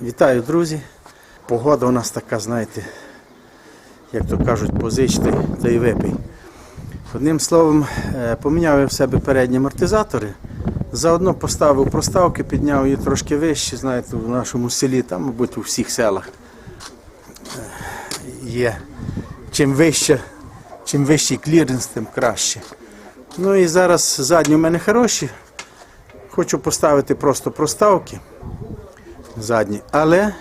Вітаю, друзі. Погода у нас така, знаєте, як то кажуть, позичте та й випий. Одним словом, е, поміняв я в себе передні амортизатори. Заодно поставив проставки, підняв її трошки вище, знаєте, в нашому селі, там, мабуть, у всіх селах е, є. Чим вище, чим вищий кліренс, тим краще. Ну і зараз задні у мене хороші. Хочу поставити просто проставки задні. Але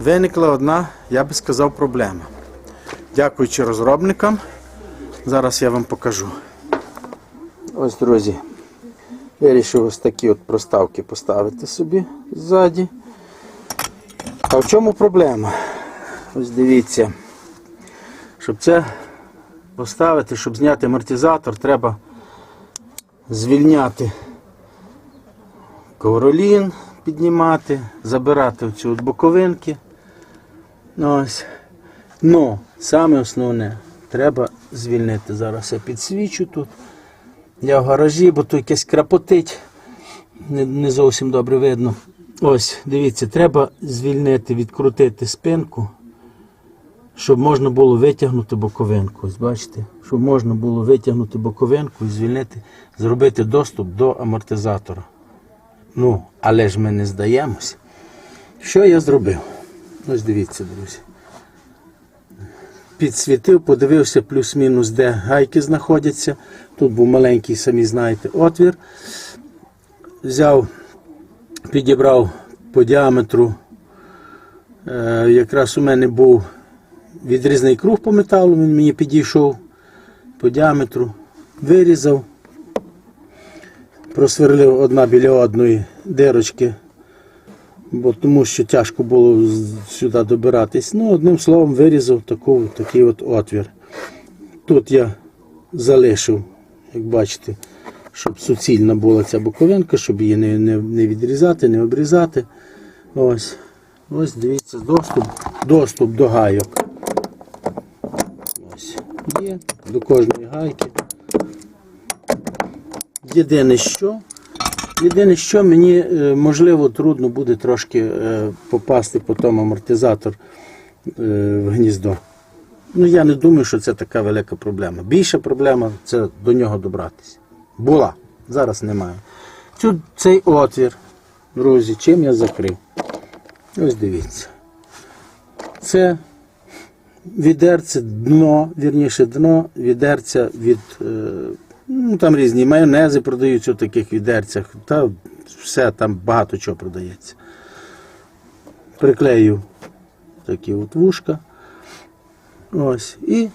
виникла одна, я би сказав, проблема. Дякуючи розробникам, зараз я вам покажу. Ось, друзі, вирішив ось такі от проставки поставити собі ззаді. А в чому проблема? Ось дивіться. Щоб це поставити, щоб зняти амортизатор, треба звільняти ковролін, піднімати, забирати оцю от боковинки. Ну, ось. Ну, саме основне, треба звільнити. Зараз я підсвічу тут. Я в гаражі, бо тут якесь крапотить. Не, не зовсім добре видно. Ось, дивіться, треба звільнити, відкрутити спинку, щоб можна було витягнути боковинку. Ось бачите, щоб можна було витягнути боковинку і звільнити, зробити доступ до амортизатора. Ну, але ж ми не здаємось. Що я зробив? Ось дивіться, друзі. Підсвітив, подивився плюс-мінус, де гайки знаходяться. Тут був маленький, самі знаєте, отвір. Взяв, підібрав по діаметру. Е, якраз у мене був відрізний круг по металу, він мені підійшов по діаметру, вирізав просверлив одна біля одної дирочки, бо тому що тяжко було сюди добиратись. Ну, одним словом, вирізав таку, такий от отвір. Тут я залишив, як бачите, щоб суцільна була ця боковинка, щоб її не, не, не відрізати, не обрізати. Ось. Ось дивіться, доступ, доступ до гайок. Ось. Є до кожної гайки. Єдине що, єдине що мені е, можливо трудно буде трошки е, попасти по тому амортизатор е, в гніздо. Ну я не думаю, що це така велика проблема. Більша проблема це до нього добратися. Була, зараз немає. Цю, цей отвір, друзі, чим я закрив? Ось дивіться. Це відерце дно, вірніше дно, відерця від. Ну, там різні майонези продаються у таких відерцях, та все там багато чого продається. Приклею такі от вушка. Ось. І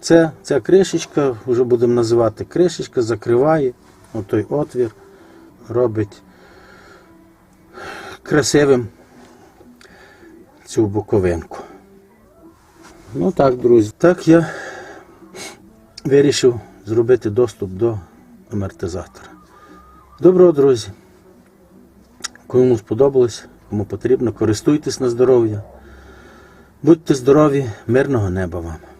це, ця кришечка, вже будемо називати кришечка, закриває отой отвір, робить красивим цю боковинку. Ну так, друзі. Так я вирішив зробити доступ до амортизатора. Доброго, друзі! Кому сподобалось, кому потрібно, користуйтесь на здоров'я. Будьте здорові, мирного неба вам!